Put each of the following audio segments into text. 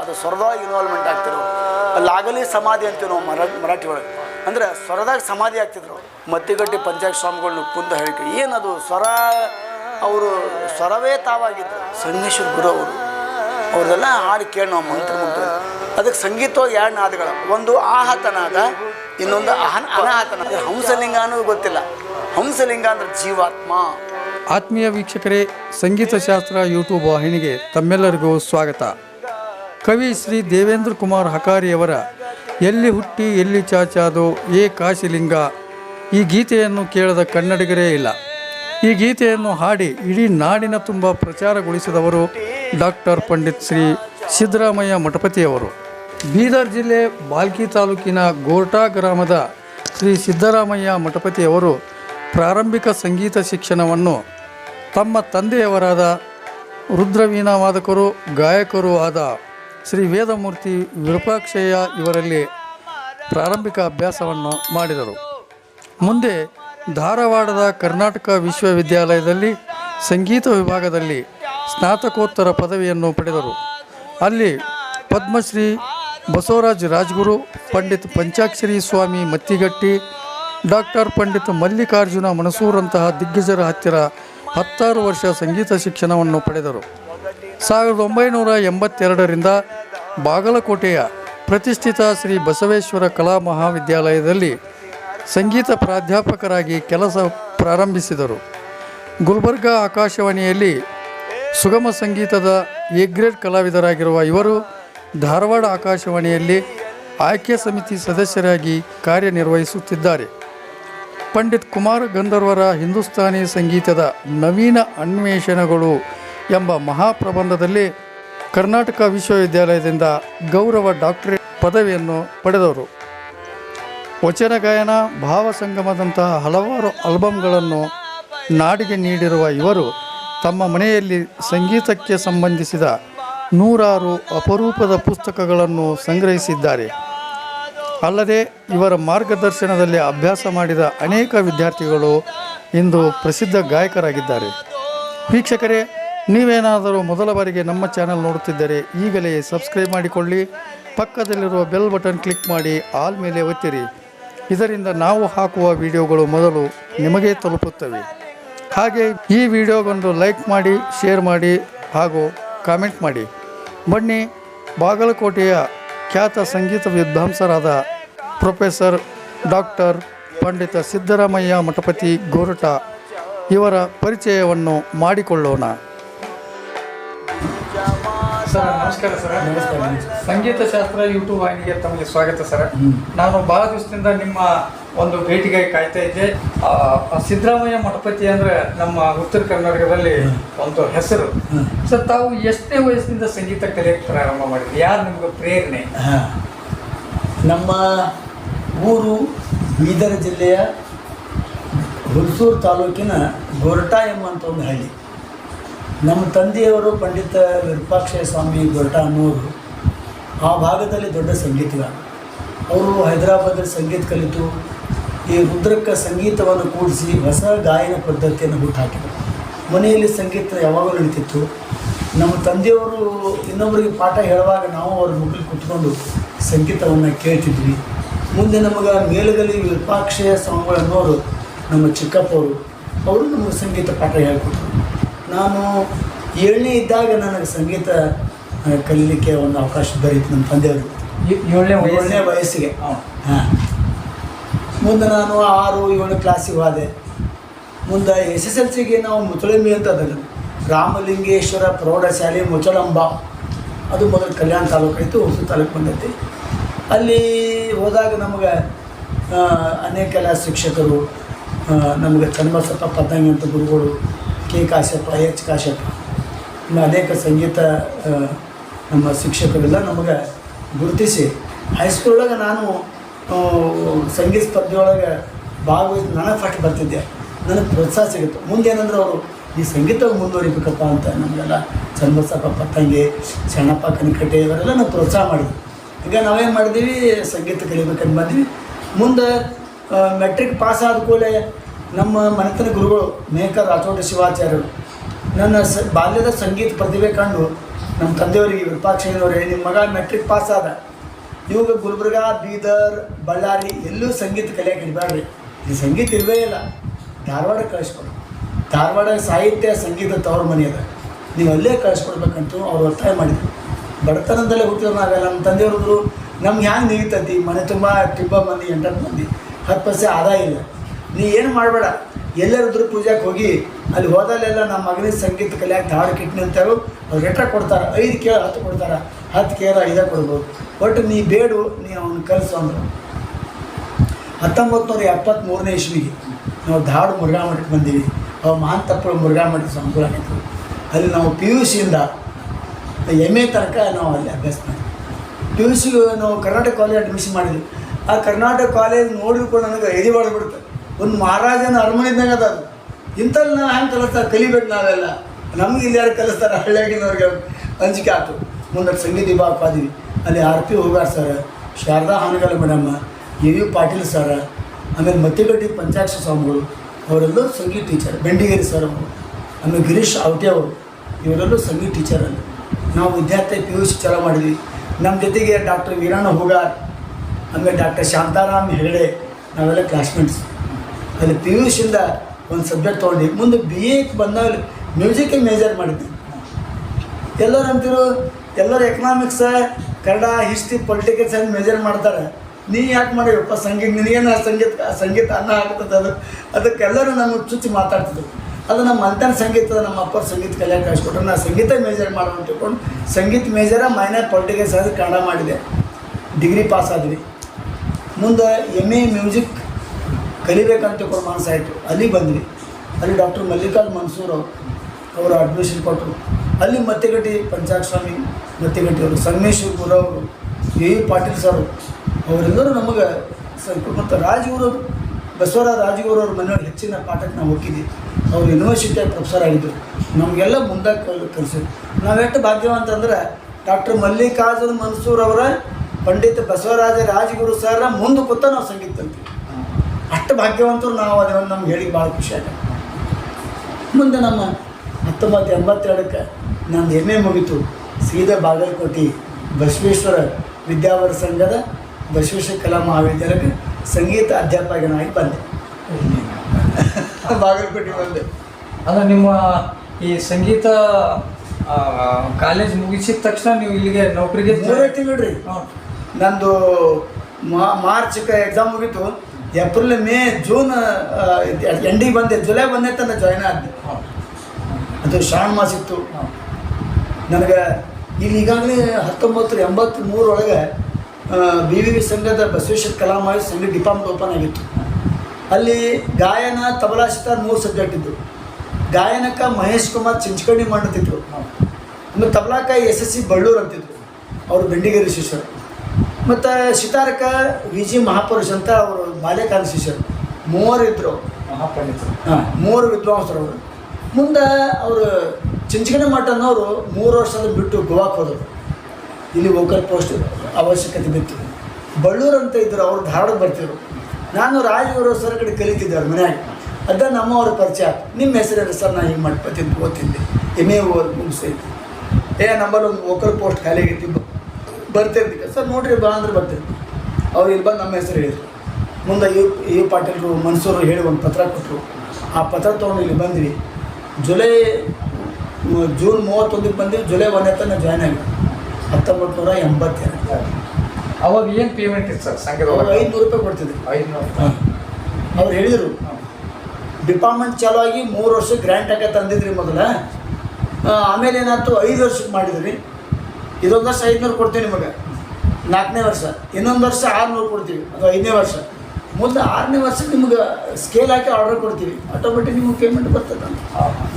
ಅದು ಸ್ವರದಾಗ ಇನ್ವಾಲ್ವ್ಮೆಂಟ್ ಆಗ್ತಿರೋ ಲಾಗಲಿ ಸಮಾಧಿ ಅಂತೀವಿ ನಾವು ಮರ ಮರಾಠಿ ಒಳಗೆ ಅಂದ್ರೆ ಸ್ವರದಾಗ ಸಮಾಧಿ ಆಗ್ತಿದ್ರು. ಮತ್ತಿಗಟ್ಟಿ ಪಂಚಾಯತ್ ಸ್ವಾಮಿಗಳನ್ನ ಕುಂದ ಹೇಳಿಕೆ, ಏನದು ಸ್ವರ, ಅವರು ಸ್ವರವೇ ತಾವಾಗಿದ್ದರು ಸಂಗೀಶ್ವರ ಗುರು ಅವರು, ಅವ್ರದೆಲ್ಲ ಹಾಡು ಕೇಳಿ ನಾವು ಮಂತ್ರ ಅದಕ್ಕೆ ಸಂಗೀತವಾಗಿ ಎರಡು ನಾದಗಳು. ಒಂದು ಆಹತನಾದ, ಇನ್ನೊಂದು ಅಹನ್ ಅನಾಹತನ ಹಂಸಲಿಂಗ ಅನ್ನೋದು ಗೊತ್ತಿಲ್ಲ. ಹಂಸಲಿಂಗ ಅಂದ್ರೆ ಜೀವಾತ್ಮ. ಆತ್ಮೀಯ ವೀಕ್ಷಕರೇ ಸಂಗೀತ ಶಾಸ್ತ್ರ ಯೂಟ್ಯೂಬ್ ವಾಹಿನಿಗೆ ತಮ್ಮೆಲ್ಲರಿಗೂ ಸ್ವಾಗತ. ಕವಿ ಶ್ರೀ ದೇವೇಂದ್ರ ಕುಮಾರ್ ಹಕಾರಿಯವರ ಎಲ್ಲಿ ಹುಟ್ಟಿ ಎಲ್ಲಿ ಚಾಚಾದೋ ಏ ಕಾಶಿಲಿಂಗ, ಈ ಗೀತೆಯನ್ನು ಕೇಳದ ಕನ್ನಡಿಗರೇ ಇಲ್ಲ. ಈ ಗೀತೆಯನ್ನು ಹಾಡಿ ಇಡೀ ನಾಡಿನ ತುಂಬ ಪ್ರಚಾರಗೊಳಿಸಿದವರು ಡಾಕ್ಟರ್ ಪಂಡಿತ್ ಶ್ರೀ ಸಿದ್ದರಾಮಯ್ಯ ಮಠಪತಿಯವರು. ಬೀದರ್ ಜಿಲ್ಲೆ ಬಾಲ್ಕಿ ತಾಲೂಕಿನ ಗೋರ್ಟಾ ಗ್ರಾಮದ ಶ್ರೀ ಸಿದ್ದರಾಮಯ್ಯ ಮಠಪತಿಯವರು ಪ್ರಾರಂಭಿಕ ಸಂಗೀತ ಶಿಕ್ಷಣವನ್ನು ತಮ್ಮ ತಂದೆಯವರಾದ ರುದ್ರವೀಣಾ ವಾದಕರು, ಗಾಯಕರು ಆದ ಶ್ರೀ ವೇದಮೂರ್ತಿ ವಿರೂಪಾಕ್ಷಯ್ಯ ಇವರಲ್ಲಿ ಪ್ರಾರಂಭಿಕ ಅಭ್ಯಾಸವನ್ನು ಮಾಡಿದರು. ಮುಂದೆ ಧಾರವಾಡದ ಕರ್ನಾಟಕ ವಿಶ್ವವಿದ್ಯಾಲಯದಲ್ಲಿ ಸಂಗೀತ ವಿಭಾಗದಲ್ಲಿ ಸ್ನಾತಕೋತ್ತರ ಪದವಿಯನ್ನು ಪಡೆದರು. ಅಲ್ಲಿ ಪದ್ಮಶ್ರೀ ಬಸವರಾಜ್ ರಾಜ್ಗುರು, ಪಂಡಿತ್ ಪಂಚಾಕ್ಷರಿ ಸ್ವಾಮಿ ಮತ್ತಿಗಟ್ಟಿ, ಡಾಕ್ಟರ್ ಪಂಡಿತ್ ಮಲ್ಲಿಕಾರ್ಜುನ ಮನಸೂರಂತಹ ದಿಗ್ಗಜರ ಹತ್ತಿರ ಹತ್ತಾರು ವರ್ಷ ಸಂಗೀತ ಶಿಕ್ಷಣವನ್ನು ಪಡೆದರು. ಸಾವಿರದ ಒಂಬೈನೂರ ಎಂಬತ್ತೆರಡರಿಂದ ಬಾಗಲಕೋಟೆಯ ಪ್ರತಿಷ್ಠಿತ ಶ್ರೀ ಬಸವೇಶ್ವರ ಕಲಾ ಮಹಾವಿದ್ಯಾಲಯದಲ್ಲಿ ಸಂಗೀತ ಪ್ರಾಧ್ಯಾಪಕರಾಗಿ ಕೆಲಸ ಪ್ರಾರಂಭಿಸಿದರು. ಗುಲ್ಬರ್ಗಾ ಆಕಾಶವಾಣಿಯಲ್ಲಿ ಸುಗಮ ಸಂಗೀತದ ಎ ಕಲಾವಿದರಾಗಿರುವ ಇವರು ಧಾರವಾಡ ಆಕಾಶವಾಣಿಯಲ್ಲಿ ಆಯ್ಕೆ ಸಮಿತಿ ಸದಸ್ಯರಾಗಿ ಕಾರ್ಯನಿರ್ವಹಿಸುತ್ತಿದ್ದಾರೆ. ಪಂಡಿತ್ ಕುಮಾರ್ ಗಂಧರ್ವರ ಹಿಂದೂಸ್ತಾನಿ ಸಂಗೀತದ ನವೀನ ಅನ್ವೇಷಣೆಗಳು ಎಂಬ ಮಹಾಪ್ರಬಂಧದಲ್ಲಿ ಕರ್ನಾಟಕ ವಿಶ್ವವಿದ್ಯಾಲಯದಿಂದ ಗೌರವ ಡಾಕ್ಟರೇಟ್ ಪದವಿಯನ್ನು ಪಡೆದವರು. ವಚನ ಗಾಯನ ಭಾವಸಂಗಮದಂತಹ ಹಲವಾರು ಆಲ್ಬಮ್ಗಳನ್ನು ನಾಡಿಗೆ ನೀಡಿರುವ ಇವರು ತಮ್ಮ ಮನೆಯಲ್ಲಿ ಸಂಗೀತಕ್ಕೆ ಸಂಬಂಧಿಸಿದ ನೂರಾರು ಅಪರೂಪದ ಪುಸ್ತಕಗಳನ್ನು ಸಂಗ್ರಹಿಸಿದ್ದಾರೆ. ಅಲ್ಲದೆ ಇವರ ಮಾರ್ಗದರ್ಶನದಲ್ಲಿ ಅಭ್ಯಾಸ ಮಾಡಿದ ಅನೇಕ ವಿದ್ಯಾರ್ಥಿಗಳು ಇಂದು ಪ್ರಸಿದ್ಧ ಗಾಯಕರಾಗಿದ್ದಾರೆ. ವೀಕ್ಷಕರೇ ನೀವೇನಾದರೂ ಮೊದಲ ಬಾರಿಗೆ ನಮ್ಮ ಚಾನೆಲ್ ನೋಡುತ್ತಿದ್ದರೆ ಈಗಲೇ ಸಬ್ಸ್ಕ್ರೈಬ್ ಮಾಡಿಕೊಳ್ಳಿ, ಪಕ್ಕದಲ್ಲಿರುವ ಬೆಲ್ ಬಟನ್ ಕ್ಲಿಕ್ ಮಾಡಿ ಆಲ್ ಮೇಲೆ ಒತ್ತಿರಿ. ಇದರಿಂದ ನಾವು ಹಾಕುವ ವಿಡಿಯೋಗಳು ಮೊದಲು ನಿಮಗೆ ತಲುಪುತ್ತವೆ. ಹಾಗೆ ಈ ವಿಡಿಯೋಗೊಂದು ಲೈಕ್ ಮಾಡಿ, ಶೇರ್ ಮಾಡಿ ಹಾಗೂ ಕಾಮೆಂಟ್ ಮಾಡಿ. ಬನ್ನಿ, ಬಾಗಲಕೋಟೆಯ ಖ್ಯಾತ ಸಂಗೀತ ವಿದ್ವಾಂಸರಾದ ಪ್ರೊಫೆಸರ್ ಡಾಕ್ಟರ್ ಪಂಡಿತ ಸಿದ್ದರಾಮಯ್ಯ ಮಠಪತಿ ಗೋರಟ ಇವರ ಪರಿಚಯವನ್ನು ಮಾಡಿಕೊಳ್ಳೋಣ. ಸರ್ ನಮಸ್ಕಾರ ಸರ್. ಸಂಗೀತ ಶಾಸ್ತ್ರ ಯೂಟ್ಯೂಬ್ ವಾಹಿನಿಗೆ ತಮಗೆ ಸ್ವಾಗತ ಸರ್. ನಾನು ಬಹಳ ದಿವಸದಿಂದ ನಿಮ್ಮ ಒಂದು ಭೇಟಿಗಾಗಿ ಕಾಯ್ತಾ ಇದ್ದೆ. ಸಿದ್ದರಾಮಯ್ಯ ಮಠಪತಿ ಅಂದ್ರೆ ನಮ್ಮ ಉತ್ತರ ಕರ್ನಾಟಕದಲ್ಲಿ ಒಂದು ಹೆಸರು. ಸರ್ ತಾವು ಎಷ್ಟನೇ ವಯಸ್ಸಿನಿಂದ ಸಂಗೀತ ಕಲಿಯಕ್ಕೆ ಪ್ರಾರಂಭ ಮಾಡಿದ್ರಿ? ಯಾರು ನಿಮ್ಗೆ ಪ್ರೇರಣೆ? ಹಾ. ನಮ್ಮ ಊರು ಬೀದರ್ ಜಿಲ್ಲೆಯ ಹುಲ್ಸೂರು ತಾಲೂಕಿನ ಗೊರಟಾ ಎಂಬಂತ ಒಂದು ಹಳ್ಳಿ. ನಮ್ಮ ತಂದೆಯವರು ಪಂಡಿತ ವಿರೂಪಾಕ್ಷಯ ಸ್ವಾಮಿ ಗೊರಟ ಅನ್ನೋರು ಆ ಭಾಗದಲ್ಲಿ ದೊಡ್ಡ ಸಂಗೀತಗಾರ. ಅವರು ಹೈದರಾಬಾದಲ್ಲಿ ಸಂಗೀತ ಕಲಿತು, ಈ ರುದ್ರಕ್ಕ ಸಂಗೀತವನ್ನು ಕೂಡಿಸಿ ಹೊಸ ಗಾಯನ ಪದ್ಧತಿಯನ್ನು ಹುಟ್ಟಾಕಿದರು ಮನೆಯಲ್ಲಿ ಸಂಗೀತ ಯಾವಾಗಲೂ ನಡೀತಿತ್ತು. ನಮ್ಮ ತಂದೆಯವರು ಇನ್ನೊಬ್ಬರಿಗೆ ಪಾಠ ಹೇಳುವಾಗ ನಾವು ಅವ್ರ ಮುಗಿಲು ಕುತ್ಕೊಂಡು ಸಂಗೀತವನ್ನು ಕೇಳ್ತಿದ್ವಿ. ಮುಂದೆ ನಮಗೆ ಮೇಲುಗಲಿ ವಿರೂಪಾಕ್ಷಯ ಸ್ವಾಮಿಗಳು ಅನ್ನೋರು ನಮ್ಮ ಚಿಕ್ಕಪ್ಪವರು, ಅವರು ನಮಗೆ ಸಂಗೀತ ಪಾಠ ಹೇಳ್ಕೊಟ್ರು. ನಾನು ಏಳನೇ ಇದ್ದಾಗ ನನಗೆ ಸಂಗೀತ ಕಲೀಲಿಕ್ಕೆ ಒಂದು ಅವಕಾಶ ದೊರೆಯಿತು ನಮ್ಮ ತಂದೆಯವರು. ಏಳನೇ ಏಳನೇ ವಯಸ್ಸಿಗೆ. ಹಾಂ. ಮುಂದೆ ನಾನು ಆರು ಏಳು ಕ್ಲಾಸಿಗೆ ಹೋದೆ. ಮುಂದೆ ಎಸ್ ಎಸ್ ಎಲ್ ಸಿಗೆ ನಾವು ಮುತ್ತಳಂಬಿ ಅಂತ ಅದನ್ನು. ರಾಮಲಿಂಗೇಶ್ವರ ಪ್ರೌಢಶಾಲೆ ಮುಚ್ಚಳಂಬ ಅದು ಮೊದಲು ಕಲ್ಯಾಣ ತಾಲೂಕು ಆಯಿತು ಹೊಸ ತಾಲೂಕು ಬಂದೈತಿ. ಅಲ್ಲಿ ಹೋದಾಗ ನಮಗೆ ಅನೇಕ ಎಲ್ಲ ಶಿಕ್ಷಕರು ನಮಗೆ ಚನ್ನಬಸಪ್ಪ ಪದ್ದಂಗಿ ಅಂತ ಗುರುಗಳು ಕೆ ಕಾಶ್ಯಪ್ಪ ಎಚ್ ಕಾಶ್ಯಪ್ಪ ಇನ್ನು ಅನೇಕ ಸಂಗೀತ ನಮ್ಮ ಶಿಕ್ಷಕರೆಲ್ಲ ನಮಗೆ ಗುರುತಿಸಿ ಹೈಸ್ಕೂಲೊಳಗೆ ನಾನು ಸಂಗೀತ ಸ್ಪರ್ಧೆಯೊಳಗೆ ಭಾಗವಹಿಸಿ ನನಗೆ ಫಸ್ಟ್ ಬರ್ತಿದ್ದೆ. ನನಗೆ ಪ್ರೋತ್ಸಾಹ ಸಿಗುತ್ತೆ. ಮುಂದೆ ಏನಂದ್ರೆ ಅವರು, ಈ ಸಂಗೀತ ಮುಂದುವರಿಬೇಕಪ್ಪ ಅಂತ ನಮಗೆಲ್ಲ ಚನ್ನಬಸಪ್ಪ ಪತ್ತಂಗಿ ಸಣ್ಣಪ್ಪ ಕನಕಟ್ಟೆ ಇವರೆಲ್ಲ ನಾವು ಪ್ರೋತ್ಸಾಹ ಮಾಡಿದ್ವಿ ಈಗ ನಾವೇನು ಮಾಡಿದ್ವಿ, ಸಂಗೀತ ಕಲಿಬೇಕಂತ ಬಂದ್ವಿ. ಮುಂದೆ ಮೆಟ್ರಿಕ್ ಪಾಸ್ ಆದ ಕೂಡಲೇ ನಮ್ಮ ಮನೆತನ ಗುರುಗಳು ಮೇಕ ರಾಜೋಟ ಶಿವಾಚಾರ್ಯರು, ನನ್ನ ಸ, ಬಾಲ್ಯದ ಸಂಗೀತ ಪ್ರತಿಭೆ ಕಂಡು ನಮ್ಮ ತಂದೆಯವರಿಗೆ ವಿರೂಪಾಕ್ಷಯ್ಯನವ್ರೆ ನಿಮ್ಮ ಮಗ ಮೆಟ್ರಿಕ್ ಪಾಸ್ ಆದ. ಇವಾಗ ಗುಲ್ಬರ್ಗ, ಬೀದರ್, ಬಳ್ಳಾರಿ ಎಲ್ಲೂ ಸಂಗೀತ ಕಲಿಯಕ್ಕೆ ಇಡಬೇಡ್ರಿ ಈ ಸಂಗೀತ ಇಲ್ಲವೇ ಇಲ್ಲ. ಧಾರವಾಡ ಕಳಿಸ್ಕೊಡು. ಧಾರವಾಡ ಸಾಹಿತ್ಯ ಸಂಗೀತ ತವ್ರ ಮನೆ ಅದ. ನೀವು ಅಲ್ಲೇ ಕಳಿಸ್ಕೊಡ್ಬೇಕಂತ ಅವ್ರು ಒತ್ತಾಯ ಮಾಡಿದ್ರು. ಬಡತನದಲ್ಲೇ ಹುಟ್ಟಿದ್ರು ನಾವೆಲ್ಲ, ನಮ್ಮ ತಂದೆಯವ್ರದ್ರು ನಮ್ಗೆ ಹ್ಯಾಂಗೆ ನೀಗ್ತತಿ? ಮನೆ ತುಂಬ ಟಿಬ್ಬ ಮಂದಿ, ಎಂಟತ್ತು ಮಂದಿ. ಹತ್ತು ಪೈಸೆ ಆದಾಯ ಇಲ್ಲ. ನೀ ಏನು ಮಾಡಬೇಡ? ಎಲ್ಲರಿದ್ರು ಪೂಜೆಗೆ ಹೋಗಿ, ಅಲ್ಲಿ ಹೋದಲ್ಲೆಲ್ಲ ನಮ್ಮ ಮಗನಿಗೆ ಸಂಗೀತ ಕಲ್ಯಾಕ ಧಾರವಾಡ ಕಿಟ್ನಿ ಅಂತಾರು, ಅವ್ರು ಎಟ್ರ ಕೊಡ್ತಾರೆ, ಐದು ಕೇಳ ಹತ್ತು ಕೊಡ್ತಾರೆ, ಹತ್ತು ಕೇಳ ಐದೇ ಕೊಡ್ಬೋದು. ಒಟ್ಟು ನೀ ಬೇಡು, ನೀ ಅವನು ಕಲಿಸು ಅಂದರು. ಹತ್ತೊಂಬತ್ತು ನೂರ ಎಪ್ಪತ್ತ್ಮೂರನೇ ಇಸ್ವಿಗೆ ನಾವು ಧಾಡು ಮುರುಘಾ ಮಠಕ್ಕೆ ಬಂದೀವಿ. ಅವು ಮಹಾಂತಪ್ಪಳ ಮುರುಘಾ ಮಠದ ಸಂಕುಲ ಆಗಿತ್ತು ಅಲ್ಲಿ ನಾವು ಪಿ ಯು ಸಿಯಿಂದ ಎಂ ಎ ತನಕ ನಾವು ಅಲ್ಲಿ ಅಭ್ಯಾಸ ಮಾಡಿದ್ವಿ. ಪಿ ಯು ಸಿ ನಾವು ಕರ್ನಾಟಕ ಕಾಲೇಜ್ ಅಡ್ಮಿಷನ್ ಮಾಡಿದ್ವಿ. ಆ ಕರ್ನಾಟಕ ಕಾಲೇಜ್ ನೋಡಿಕೊಂಡು ನನಗೆ ಎದೆ ಹೊಡೆದ್ಬಿಡ್ತು ಒಂದು ಮಹಾರಾಜನ ಅರಮನೆದಾಗ ಅದ ಇಂಥಲ್ಲಿ ನಾವು ಹೆಂಗೆ ಕಲಿಸ್ತಾರೆ? ಕಲಿಬೇಕು ನಾವೆಲ್ಲ. ನಮ್ಗೆ ಇಲ್ಲಿ ಯಾರು ಕಲಿಸ್ತಾರೆ? ಹಳ್ಳಿಯಾಗಿನವ್ರಿಗೆ ಅಂಜಿಕೆ ಆಯ್ತು ಮುಂದೆ ಸಂಗೀತ ವಿಭಾಗಕ್ಕೆ ಆದ್ವಿ ಅಲ್ಲಿ R P Hogar sir, Sharada Hanagal madam A U Patil sir, ಆಮೇಲೆ ಮತ್ತಿಗಡ್ಡಿ ಪಂಚಾಕ್ಷ ಸ್ವಾಮಿಗಳು, ಅವರೆಲ್ಲರೂ ಸಂಗೀತ ಟೀಚರ್. ಬೆಂಡಿಗೇರಿ ಸರ್ ಅವರು, ಆಮೇಲೆ ಗಿರೀಶ್ ಅವಟೆ ಅವರು, ಇವರೆಲ್ಲರೂ ಸಂಗೀತ ಟೀಚರ್ ಅಲ್ಲಿ. ನಾವು ವಿದ್ಯಾರ್ಥಿ ಪಿ ಯು ಸಿ ಚಾಲೂ ಮಾಡಿದ್ವಿ. ನಮ್ಮ ಜೊತೆಗೆ ಡಾಕ್ಟರ್ ವೀರಣ್ಣ ಹೋಗಾರ್, ಆಮೇಲೆ ಡಾಕ್ಟರ್ ಶಾಂತಾರಾಮ್ ಹೆಗಡೆ, ನಾವೆಲ್ಲ ಕ್ಲಾಸ್ಮೇಟ್ಸ್ ಅಲ್ಲಿ ಪಿ ಯು ಸಿಯಿಂದ ಒಂದು ಸಬ್ಜೆಕ್ಟ್ ತೊಗೊಂಡು, ಮುಂದೆ ಬಿ ಎಗೆ ಬಂದಾಗ ಮ್ಯೂಸಿಕ್ ಮೇಜರ್ ಮಾಡಿದ್ದೆ. ಎಲ್ಲರೂ ಅಂತಿರು, ಎಲ್ಲರೂ economics Kannada history political science major ಮಾಡ್ತಾರೆ. ನೀ ಯಾಕೆ ಮಾಡಿವಪ್ಪ ಸಂಗೀತ, ನಿನಗೇನು ಆ ಸಂಗೀತ ಸಂಗೀತ ಅನ್ನ ಆಗ್ತದೆ ಅದು. ಅದಕ್ಕೆಲ್ಲರೂ ನಾನು ಚುಚ್ಚಿ ಮಾತಾಡ್ತಿದ್ರು. ಅದು ನಮ್ಮ ಅಂತನ ಸಂಗೀತ, ನಮ್ಮ ಅಪ್ಪ ಸಂಗೀತ ಕಲಿಯಕ್ಕೆ ಕಳಿಸ್ಕೊಟ್ರು. ನಾನು ಸಂಗೀತ ಮೇಜರ್ ಮಾಡೋಣ ತಿಳ್ಕೊಂಡು ಸಂಗೀತ major minor political science Kannada ಮಾಡಿದೆ. ಡಿಗ್ರಿ ಪಾಸ್ ಆದ್ವಿ. ಮುಂದೆ ಎಂ ಎ ಮ್ಯೂಸಿಕ್ ಕಲಿಬೇಕಂತ ತಿಳ್ಕೊಂಡು ಮನಸ್ಸಾಯಿತು ಅಲ್ಲಿ ಬಂದ್ವಿ. ಅಲ್ಲಿ ಡಾಕ್ಟರ್ ಮಲ್ಲಿಕಾಲ್ ಮನ್ಸೂರ್ ಅವರು ಅವರು ಅಡ್ಮಿಷನ್ ಕೊಟ್ಟರು ಅಲ್ಲಿ ಮತ್ತೆಗಟ್ಟಿ ಪಂಚಾಕ್ಷಸ್ವಾಮಿ ಸ್ವಾಮಿ ಸಂಗಮೇಶ್ವರ್ ಅವರು ಸಂಗಮೇಶ್ವರ ಗುರು ಅವರು, ಎ. ಪಾಟೀಲ್ ಸರ್ ಅವರೆಲ್ಲರೂ ನಮಗೆ ಮತ್ತು ರಾಜಗುರು ಬಸವರಾಜ ರಾಜಗುರು ಅವ್ರ ಮನೆಯೊಳಗೆ ಹೆಚ್ಚಿನ ಪಾಠಕ್ಕೆ ನಾವು ಹೋಗಿದ್ವಿ. ಅವ್ರು ಯೂನಿವರ್ಸಿಟಿ ಪ್ರೊಫೆಸರ್ ಆಗಿದ್ದರು ನಮಗೆಲ್ಲ ಮುಂದೆ ಕಲ್, ಕಲಿಸಿದ್ರು. ನಾವೆಷ್ಟು ಭಾಗ್ಯವಂತ ಅಂದ್ರೆ ಡಾಕ್ಟರ್ ಮಲ್ಲಿಕಾರ್ಜುನ್ ಮನ್ಸೂರ್ ಅವರ, ಪಂಡಿತ ಬಸವರಾಜ ರಾಜಗುರು ಸರ್ನ ಮುಂದೆ ಕೂತ ನಾವು ಸಂಗೀತ ಕಲ್ತೀವಿ ಅಷ್ಟು ಭಾಗ್ಯವಂತರು ನಾವು ಅದನ್ನು ನಮ್ಗೆ ಹೇಳಿ ಭಾಳ ಖುಷಿ ಆಗ ಮುಂದೆ ನಮ್ಮ ಹತ್ತೊಂಬತ್ತು ಎಂಬತ್ತೆರಡಕ್ಕೆ ನಂದು ಎಂ ಎ ಮುಗೀತು. ಸೀದಾ ಬಾಗಲಕೋಟೆ ಬಸವೇಶ್ವರ ವಿದ್ಯಾವರ ಸಂಘದ ಬಸವೇಶ್ವರ ಕಲಾ ಮಹಾವಿದ್ಯಾಲಯಕ್ಕೆ ಸಂಗೀತ ಅಧ್ಯಾಪಕನಾಗಿ ಬಂದೆ. ಬಾಗಲಕೋಟೆ ಬಂದೆ. ಅಲ್ಲ ನಿಮ್ಮ ಈ ಸಂಗೀತ ಕಾಲೇಜ್ ಮುಗಿಸಿದ ತಕ್ಷಣ ನೀವು ಇಲ್ಲಿಗೆ ನೌಕರಿಗೆ ತಿಂಗಳು ರೀ. ನಂದು ಮಾರ್ಚ್ಗೆ ಎಕ್ಸಾಮ್ ಮುಗೀತು. ಏಪ್ರಿಲ್ ಮೇ ಜೂನ್ ಎಂಡಿಗೆ ಬಂದೆ, ಜುಲೈ ಬಂದೆ ತನ್ನ ಜಾಯ್ನ್ ಆದ್ದೆ. ಅದು ಶ್ರಾವಣ ಮಾಸ ಇತ್ತು. ನನಗೆ ಇಲ್ಲಿ ಈಗಾಗಲೇ ಹತ್ತೊಂಬತ್ತು ಎಂಬತ್ತು ಮೂರೊಳಗೆ ಬಿ ವಿ ವಿ ಸಂಘದ ಬಸವೇಶ್ವರ ಕಲಾಮಾಯಿ ಸಂಘ ಡಿಪಾರ್ಟ್ಮೆಂಟ್ ಓಪನ್ ಆಗಿತ್ತು. ಅಲ್ಲಿ ಗಾಯನ, ತಬಲಾ ಮೂರು ಸಬ್ಜೆಕ್ಟ್ ಇದ್ದರು ಗಾಯನಕ್ಕೆ ಮಹೇಶ್ ಕುಮಾರ್ ಚಿಂಚಕಣಿ ಮಾಡ್ತಿದ್ರು. ಇನ್ನು ತಬಲಾಕ ಎಸ್ ಎಸ್ ಸಿ ಬಳ್ಳೂರು ಅಂತಿದ್ರು. ಅವರು ಬೆಂಡಿಗೇರಿ ಶಿಷ್ಯರು. ಮತ್ತು ಸಿತಾರಕ ವಿ ಜಿ ಮಹಾಪುರುಷ್ ಅಂತ ಅವರು ಬಾಲ್ಯಕಾಲ ಶಿಷ್ಯರು. ಮೂವರು ಇದ್ದರು ಮಹಾಪಂಡಿತರು. ಹಾಂ ಮೂರು ವಿದ್ವಾಂಸರು ಅವರು. ಮುಂದೆ ಅವರು ಚಿಂಚಗಿ ಮಠ ಅನ್ನೋರು ಮೂರು ವರ್ಷದ ಬಿಟ್ಟು ಗೋವಾಕ್ಕೆ ಹೋದರು. ಇಲ್ಲಿ ವೋಕಲ್ ಪೋಸ್ಟ್ ಅವಶ್ಯಕತೆ ಬಿತ್ತು. ಬಳ್ಳೂರು ಅಂತ ಇದ್ದರು ಅವರು ಧಾರವಾಡ ಬರ್ತಿದ್ರು. ನಾನು ರಾಜಗುರು ಸರ್ ಕಡೆ ಕಲಿತಿದ್ದೆ ಅವ್ರ ಮನ್ಯಾಗ. ಅದ ನಮ್ಮವ್ರ ಪರಿಚಯ. ನಿಮ್ಮ ಹೆಸರೇನು ಸರ್? ನಾನು ಹಿಂಗೆ ಮಾಡ್ಕೊತಿದ್ದು ಓದ್ತಿದ್ದೆ ಎಂ ಎ ಓದ್ ಮುಗಿಸೈತಿ. ಏ ನಂಬಲ್ಲಿ ಒಂದು ವೋಕಲ್ ಪೋಸ್ಟ್ ಖಾಲಿ ಆಗೈತಿ. ಬ- ಬರ್ತಿರ್ತಿದ್ದೆ ಸರ್ ನೋಡ್ರಿ ಬಾ ಅಂದ್ರೆ ಬರ್ತೀವಿ. ಅವ್ರು ಇಲ್ಲಿ ಬಂದು ನಮ್ಮ ಹೆಸರು ಹೇಳಿದ್ರು. ಮುಂದೆ ಯು ಯು ಪಾಟೀಲ್ರು ಮನ್ಸೂರು ಹೇಳಿ ಒಂದು ಪತ್ರ ಕೊಟ್ಟರು ಆ ಪತ್ರ ತೊಗೊಂಡು ಇಲ್ಲಿ ಬಂದ್ವಿ. ಜುಲೈ ಜೂನ್ ಮೂವತ್ತೊಂದಕ್ಕೆ ಬಂದ್ವಿ. ಜುಲೈ ಒಂದನೇ ತನಕ ಜಾಯ್ನ್ ಆಗಿ. ಹತ್ತೊಂಬತ್ತು ನೂರ ಎಂಬತ್ತೆರಡು ಅವಾಗ ಏನು ಪೇಮೆಂಟ್ ಇತ್ತು ಸರ್ ಸಂಘದ ಐದುನೂರು ರೂಪಾಯಿ ಕೊಡ್ತಿದ್ರು. ಐದುನೂರು ಅವ್ರು ಹೇಳಿದರು ಡಿಪಾರ್ಟ್ಮೆಂಟ್ ಚಾಲೂ ಆಗಿ ಮೂರು ವರ್ಷ ಗ್ರ್ಯಾಂಟ್ ಆಗ ತಂದಿದ್ರಿ ಮೊದಲ. ಆಮೇಲೆ ಏನಾಯ್ತು? ಐದು ವರ್ಷಕ್ಕೆ ಮಾಡಿದ್ರಿ. ಇದೊಂದು ವರ್ಷ ಐದುನೂರು ಕೊಡ್ತೀವಿ ನಿಮಗೆ. ನಾಲ್ಕನೇ ವರ್ಷ, ಇನ್ನೊಂದು ವರ್ಷ ಆರುನೂರು ಕೊಡ್ತೀವಿ, ಅಥವಾ ಐದನೇ ವರ್ಷ. ಮುಂದೆ ಆರನೇ ವರ್ಷ ನಿಮ್ಗೆ ಸ್ಕೇಲ್ ಹಾಕಿ ಆರ್ಡರ್ ಕೊಡ್ತೀವಿ. ಆಟೋಮೆಟಿಕ್ ನಿಮ್ಗೆ ಪೇಮೆಂಟ್ ಬರ್ತದೆ.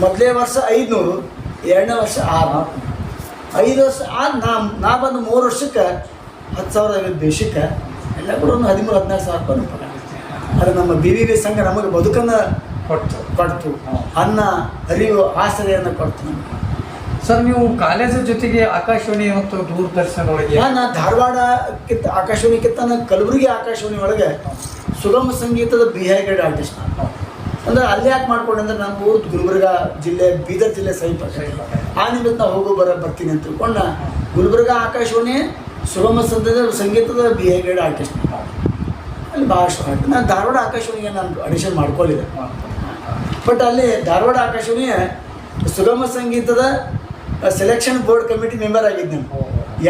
ಮೊದಲೇ ವರ್ಷ ಐದುನೂರು, ಎರಡನೇ ವರ್ಷ ಆರು. ಐದು ವರ್ಷ ಆ ನಾ ನಾ ಬಂದು ಮೂರು ವರ್ಷಕ್ಕೆ ಹತ್ತು ಸಾವಿರ ಐವತ್ತು ದೇಶಕ್ಕೆ, ಎಲ್ಲ ಕೂಡ ಒಂದು ಹದಿಮೂರು, ಹದಿನಾಲ್ಕು ಸಾವಿರ ರೂಪಾಯಿ. ಅದು ನಮ್ಮ ಬಿ ವಿ ವಿ ಸಂಘ ನಮಗೆ ಬದುಕನ್ನು ಕೊಟ್ಟು ಕೊಡ್ತು. ಅನ್ನ, ಅರಿವು ಆಶ್ರಯನ್ನು ಕೊಡ್ತು ನಮಗೆ. ಸರ್, ನೀವು ಕಾಲೇಜು ಜೊತೆಗೆ ಆಕಾಶವಾಣಿ ಮತ್ತು ದೂರದರ್ಶನ ಒಳಗೆ ನಾನು ಧಾರವಾಡಕ್ಕಿಂತ ಆಕಾಶವಾಣಿಕ್ಕಿಂತ ನಾನು ಕಲಬುರಗಿ ಆಕಾಶವಾಣಿ ಒಳಗೆ ಸುಗಮ ಸಂಗೀತದ ಬಿಹೇವಿಯರ್ ಆರ್ಟಿಸ್ಟ್ ನಾನು ಅಂದ್ರೆ ಅಲ್ಲಿ ಯಾಕೆ ಮಾಡ್ಕೊಂಡೆ ಅಂದ್ರೆ ನಮ್ಮ ಊರು ಗುಲ್ಬರ್ಗ ಜಿಲ್ಲೆ, ಬೀದರ್ ಜಿಲ್ಲೆ ಸಮೀಪ ಆ ನಿಮಿತ್ತ ನಾವು ಹೋಗೋ ಬರ ಬರ್ತೀನಿ ಅಂತ ತಿಳ್ಕೊಂಡು ಗುಲ್ಬರ್ಗ ಆಕಾಶವಾಣಿ ಸುಗಮ ಸಂಗೀತದ ಬಿ ಎ ಗೈಡ್ ಆರ್ಟಿಸ್ಟ್ ಅಲ್ಲಿ ಭಾಳಷ್ಟು ಹಾಕಿ ನಾನು ಧಾರವಾಡ ಆಕಾಶವಾಣಿಗೆ ನಾನು ಅಡಿಷನ್ ಮಾಡ್ಕೊಳ್ಳಿದೆ ಬಟ್ ಅಲ್ಲಿ ಧಾರವಾಡ ಆಕಾಶವಾಣಿ ಸುಗಮ ಸಂಗೀತದ ಸೆಲೆಕ್ಷನ್ ಬೋರ್ಡ್ ಕಮಿಟಿ ಮೆಂಬರ್ ಆಗಿದ್ದೆ ನಾನು.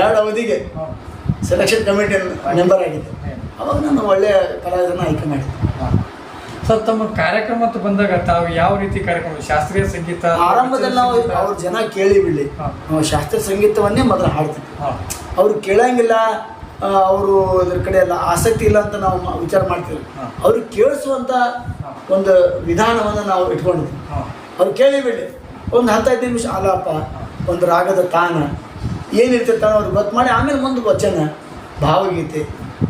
ಎರಡು ಅವಧಿಗೆ ಸೆಲೆಕ್ಷನ್ ಕಮಿಟಿ ಮೆಂಬರ್ ಆಗಿದ್ದೆ. ಅವಾಗ ನಾನು ಒಳ್ಳೆಯ ಕಲಾವಿದರನ್ನ ಆಯ್ಕೆ ಮಾಡಿದ್ದೆ. ಸರ್ ತಮ್ಮ ಕಾರ್ಯಕ್ರಮ ಅಂತ ಬಂದಾಗ ತಾವು ಯಾವ ರೀತಿ ಕಾರ್ಯಕ್ರಮ ಶಾಸ್ತ್ರೀಯ ಸಂಗೀತ ಆರಂಭದಲ್ಲಿ ನಾವು? ಅವ್ರ ಜನ ಕೇಳಿ ಬಿಡಲಿ ನಾವು ಶಾಸ್ತ್ರೀಯ ಸಂಗೀತವನ್ನೇ ಮೊದಲು ಹಾಡ್ತಿದ್ವಿ ಅವರು ಕೇಳಂಗಿಲ್ಲ ಅವರು ಇದ್ರ ಕಡೆ ಎಲ್ಲ ಆಸಕ್ತಿ ಇಲ್ಲ ಅಂತ ನಾವು ವಿಚಾರ ಮಾಡ್ತೀವಿ. ಅವ್ರು ಅವ್ರಿಗೆ ಕೇಳಿಸುವಂಥ ಒಂದು ವಿಧಾನವನ್ನು ನಾವು ಇಟ್ಕೊಂಡಿದ್ವಿ. ಅವ್ರು ಕೇಳಿ ಬಿಡಲಿ ಒಂದು ಹತ್ತೈದು ನಿಮಿಷ ಆಲಾಪ ಒಂದು ರಾಗದ ತಾನ ಏನಿರ್ತೈತೆ ಅವ್ರಿಗೆ ಗೊತ್ತು? ಮಾಡಿ ಆಮೇಲೆ ಮುಂದೆ ವಚನ. ಭಾವಗೀತೆ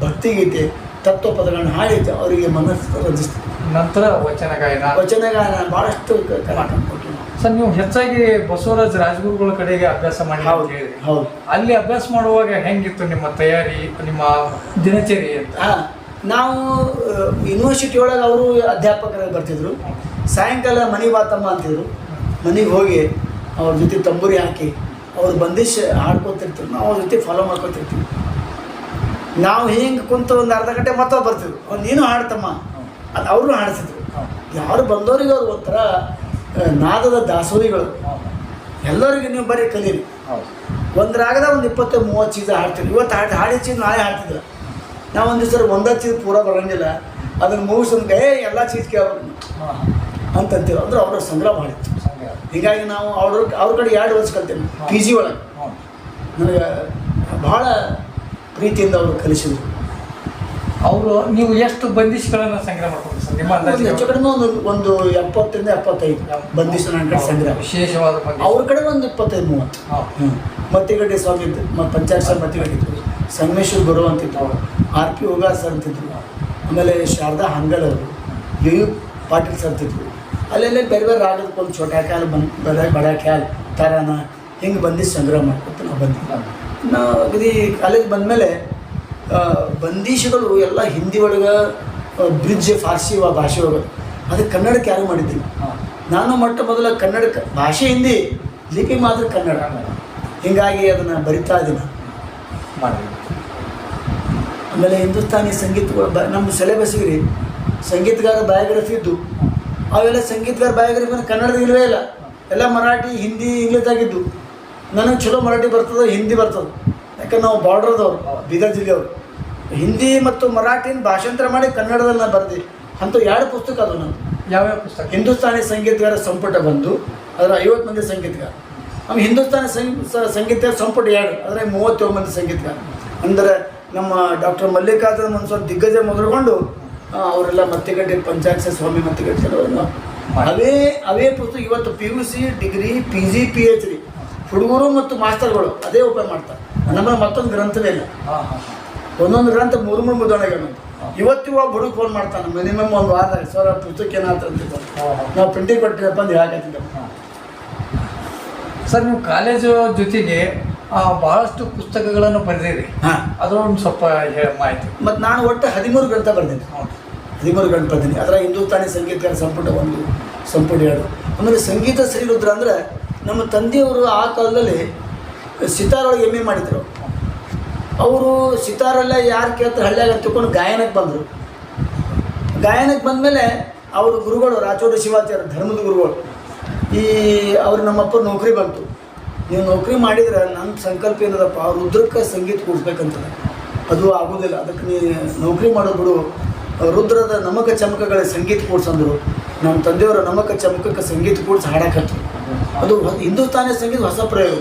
ಭಕ್ತಿಗೀತೆ ತತ್ವ ಪದಗಳನ್ನು ಹಾಡಿದ್ದು ಅವರಿಗೆ ಮನಸ್ಸು ರಂಜಿಸ್ತದೆ ನಂತರ ವಚನ ಗಾಯನ. ವಚನ ಗಾಯನ ಭಾಳಷ್ಟು ಸರ್ ನೀವು ಹೆಚ್ಚಾಗಿ ಬಸವರಾಜ್ ರಾಜಗುರುಗಳ ಕಡೆಗೆ ಅಭ್ಯಾಸ ಮಾಡಿ ಹೌದು ಹೇಳಿದ್ರಿ. ಹೌದು. ಅಲ್ಲಿ ಅಭ್ಯಾಸ ಮಾಡುವಾಗ ಹೆಂಗಿತ್ತು ನಿಮ್ಮ ತಯಾರಿ ನಿಮ್ಮ ದಿನಚರಿ ಅಂತ? ನಾವು ಯೂನಿವರ್ಸಿಟಿ ಒಳಗೆ ಅವರು ಅಧ್ಯಾಪಕರಾಗಿ ಬರ್ತಿದ್ರು. ಸಾಯಂಕಾಲ ಮನೆ ಬಾತಮ್ಮ ಅಂತಿದ್ರು. ಮನೆಗೆ ಹೋಗಿ ಅವ್ರ ಜೊತೆ ತಂಬೂರಿ ಹಾಕಿ ಅವ್ರು ಬಂದಿಶ್ ಹಾಡ್ಕೊತಿರ್ತೀವಿ ನಾವು ಅವ್ರ ಜೊತೆ ಫಾಲೋ ಮಾಡ್ಕೊತಿರ್ತೀವಿ. ನಾವು ಹಿಂಗೆ ಕುಂತು ಒಂದು ಅರ್ಧ ಗಂಟೆ ಮತ್ತೆ ಬರ್ತಿದ್ರು ಅವ್ರು ನೀನು ಹಾಡ್ತಮ್ಮ. ಅದು ಅವರು ಹಾಡಿಸಿದ್ರು. ಯಾರು ಬಂದವರಿಗೆ ಅವ್ರು ಒಂಥರ ನಾದದ ದಾಸೋಹಿಗಳು ಎಲ್ಲರಿಗೂ ನೀವು ಬರೀ ಕಲೀರಿ. ಒಂದು ರಾಗದ ಒಂದು ಇಪ್ಪತ್ತು ಮೂವತ್ತು ಚೀಸ ಹಾಡ್ತೀವಿ ಇವತ್ತು ಹಾಡಿ ಹಾಡಿ ಚೀಸ್ ನಾಳೆ ಹಾಡ್ತಿದ್ರು ನಾವು ಒಂದು ದಿವಸ ಒಂದೇ ಚೀಸ್ ಪೂರ ಬರೋಂಗಿಲ್ಲ. ಅದನ್ನು ಮುಗಿಸ್ ಏ ಎಲ್ಲ ಚೀಸ್ ಕೇಳ್ಬೇಕು. ಅಂತಂತೀವಿ. ಅಂದ್ರೆ ಅವರ ಸಂಗ್ರಹ ಮಾಡಿತ್ತು ಹೀಗಾಗಿ ನಾವು ಅವ್ರ ಅವ್ರ ಕಡೆ ಎರಡು ವರ್ಷ ಕಲ್ತೇನೆ ಪಿ ಜಿ ಒಳಗೆ. ನನಗೆ ಭಾಳ ಪ್ರೀತಿಯಿಂದ ಅವರು ಕಲಿಸಿದ್ರು. ಅವರು ನೀವು ಎಷ್ಟು ಬಂದಿಷ್ಗಳನ್ನ ಸಂಗ್ರಹ ಮಾಡ್ಕೊಂಡು ಸರ್? ನಿಮ್ಮ ಹೆಚ್ಚು ಕಡಿಮೆ ಒಂದು ಒಂದು ಎಪ್ಪತ್ತರಿಂದ ಎಪ್ಪತ್ತೈದು ಬಂದಿಸ ನನ್ನ ಕಡೆ ಸಂಗ್ರಹ. ವಿಶೇಷವಾದ. ಅವ್ರ ಕಡೆ ಒಂದು ಇಪ್ಪತ್ತೈದು ಮೂವತ್ತು. ಹ್ಞೂ ಮತ್ತಿಗಡ್ಡೆ ಸ್ವಾಮಿ ಇದ್ದು ಮತ್ತು ಪಂಚಾಕ್ಷರ ಮತ್ತಿಗಡ್ಡೆ ಇದ್ದರು ಸಂಗಮೇಶ್ವರ್ ಗುರು ಅಂತಿದ್ರು ಆರ್ ಪಿ ಹೋಗಾಸ್ ಸರ್ ಅಂತಿದ್ರು. ಆಮೇಲೆ ಶಾರದಾ ಹಂಗಲ್ ಅವರು ಯು ಯು ಪಾಟೀಲ್ ಸರ್ ಅಂತಿದ್ರು. ಅಲ್ಲೆಲ್ಲ ಬೇರೆ ಬೇರೆ ರಾಗದ ಒಂದು ಛೋಟ ಖ್ಯಾಲ್ ಬಂದು ಬಡ ಬಡ ಖ್ಯಾಲ್ ತರಾನ ಹಿಂಗೆ ಬಂದು ಸಂಗ್ರಹ ಮಾಡ್ಕೊತ ನಾವು ಬಂದಿಲ್ಲ ನಾವು ಅಗದಿ ಕಾಲೇಜ್ ಬಂದಮೇಲೆ ಬಂದೀಶಗಳು ಎಲ್ಲ ಹಿಂದಿ ಒಳಗೆ ಬ್ರಿಡ್ಜ್ ಫಾರ್ಸಿ ಭಾಷೆ ಒಳಗೆ. ಅದಕ್ಕೆ ಕನ್ನಡಕ್ಕೆ ಯಾರು ಮಾಡಿದ್ದೀನಿ ನಾನು ಮೊಟ್ಟ ಮೊದಲ ಕನ್ನಡಕ್ಕೆ ಭಾಷೆ ಹಿಂದಿ ಲಿಪಿ ಮಾತ್ರ ಕನ್ನಡ. ಹೀಗಾಗಿ ಅದನ್ನು ಬರಿತಾ ಇದ್ದೀನಿ. ಮಾಡಿ ಆಮೇಲೆ ಹಿಂದೂಸ್ತಾನಿ ಸಂಗೀತಗಳು ಬ ನಮ್ಮ ಸಿಲೆಬಸ್ಗೆ ರೀ ಸಂಗೀತಗಾರ ಬಯೋಗ್ರಫಿ ಇದ್ದು ಅವೆಲ್ಲ ಸಂಗೀತಗಾರ ಬಯೋಗ್ರಫಿ ಕನ್ನಡದ ಇಲ್ಲವೇ ಇಲ್ಲ. ಎಲ್ಲ ಮರಾಠಿ ಹಿಂದಿ ಇಂಗ್ಲೀಷ್ದಾಗಿದ್ದು ನನಗೆ ಚಲೋ ಮರಾಠಿ ಬರ್ತದೆ ಹಿಂದಿ ಬರ್ತದೆ. ಯಾಕಂದ್ರೆ ನಾವು ಬಾರ್ಡ್ರದವ್ರು ಬೀದರ್ ಜಿಲ್ಲೆಯವರು ಹಿಂದಿ ಮತ್ತು ಮರಾಠಿನ ಭಾಷಾಂತರ ಮಾಡಿ ಕನ್ನಡದಲ್ಲಿ ನಾನು ಬರ್ದಿ. ಅಂಥ ಎರಡು ಪುಸ್ತಕ ಅದು ನಾನು ಯಾವ್ಯಾವ ಪುಸ್ತಕ? ಹಿಂದೂಸ್ತಾನಿ ಸಂಗೀತಗಾರ ಸಂಪುಟ ಬಂದು ಅದರ ಐವತ್ತು ಮಂದಿ ಸಂಗೀತಗಾರ. ನಮ್ಮ ಹಿಂದೂಸ್ತಾನಿ ಸಂಗೀತಗಾರ ಸಂಪುಟ ಎರಡು ಅಂದರೆ ಮೂವತ್ತೇಳು ಮಂದಿ ಸಂಗೀತಗಾರ. ಅಂದರೆ ನಮ್ಮ ಡಾಕ್ಟರ್ ಮಲ್ಲಿಕಾರ್ಜುನ ಮನ್ಸೂರ್ ದಿಗ್ಗಜ ಮೊದಲುಕೊಂಡು ಆ, ಅವರೆಲ್ಲ ಮತ್ತೆಗಡ್ಡೆ ಪಂಚಾಯತ್ ಸ್ವಾಮಿ ಮತ್ತೆಗಡ್ಡೆ ಅವರನ್ನು ಅವೇ ಅವೇ ಪುಸ್ತಕ ಇವತ್ತು P U C degree P G P H D ಹುಡುಗರು ಮತ್ತು ಮಾಸ್ಟರ್ಗಳು ಅದೇ ಉಪಯೋಗ ಮಾಡ್ತಾರೆ. ನಮ್ಮ ಮತ್ತೊಂದು ಗ್ರಂಥವೇ ಇಲ್ಲ. ಹಾ, ಹಾ, ಹಾ. ಒಂದೊಂದು ಗ್ರಂಥ ಮೂರು ಮೂರು ಮುದ್ರಣೆಗಳು ಇವತ್ತು ಒಬ್ಬ ಹುಡುಗ ಫೋನ್ ಮಾಡ್ತಾನೆ. ಮಿನಿಮಮ್ ಒಂದು ವಾರ ಸರ್ ಪುಸ್ತಕ ಏನಾಯ್ತು ಅಂತ. ನಾವು ಪ್ರಿಂಟಿಂಗ್ ಕೊಟ್ಟಿದ್ದಪ್ಪ ಅಂತ ಹೇಳಕತ್ತಿದ್ದೆ ಸರ್ ನೀವು ಕಾಲೇಜು ಜೊತೆಗೆ ಬಹಳಷ್ಟು ಪುಸ್ತಕಗಳನ್ನು ಬರೆದಿರಿ. ಹಾಂ. ಅದರೊಂದು ಸ್ವಲ್ಪ ಮಾಹಿತಿ. ಮತ್ತು ನಾನು ಒಟ್ಟು ಹದಿಮೂರು ಗ್ರಂಥ ಬರ್ತೀನಿ ಹದಿಮೂರು ಗಣಪತಿನಿ ಅದರ ಹಿಂದೂಸ್ತಾನಿ ಸಂಗೀತಗಾರ ಸಂಪುಟ ಒಂದು, ಸಂಪುಟ ಎರಡು. ಆಮೇಲೆ ಸಂಗೀತ ಶ್ರೀರುದ್ರ ಅಂದರೆ ನಮ್ಮ ತಂದೆಯವರು ಆ ಕಾಲದಲ್ಲಿ ಸಿತಾರೊಳಗೆ ಎಂ ಎ ಮಾಡಿದರು. ಅವರು ಸಿತಾರೆಲ್ಲ ಯಾರು ಕೇಳ್ತಾರೆ ಹಳ್ಳಿಯಾಗ ತಿಳ್ಕೊಂಡು ಗಾಯನಕ್ಕೆ ಬಂದರು. ಗಾಯನಕ್ಕೆ ಬಂದಮೇಲೆ ಅವ್ರ ಗುರುಗಳು ರಾಚೋಡಿ ಶಿವಾಚಾರ್ಯ ಧರ್ಮದ ಗುರುಗಳು, ಈ ಅವ್ರು ನಮ್ಮಪ್ಪ ನೌಕರಿ ಬಂತು. ನೀವು ನೌಕರಿ ಮಾಡಿದರೆ ನನ್ನ ಸಂಕಲ್ಪ ಏನದಪ್ಪ? ಅವ್ರ ರುದ್ರಕ್ಕೆ ಸಂಗೀತ ಕೂಡಿಸ್ಬೇಕಂತ ಅದು ಆಗೋದಿಲ್ಲ. ಅದಕ್ಕೆ ನೀ ನೌಕರಿ ಮಾಡೋ ಬಿಡು. ರುದ್ರದ ನಮಕ ಚಮಕಗಳ ಸಂಗೀತ ಕೂಡ್ಸಂದ್ರು ನಮ್ಮ ತಂದೆಯವರ ನಮಕ ಚಮಕಕ್ಕೆ ಸಂಗೀತ ಕೂಡ್ಸ್ ಹಾಡಾಕತ್ತು ಅದು ಹಿಂದೂಸ್ತಾನಿ ಸಂಗೀತ ಹೊಸ ಪ್ರಯೋಗ.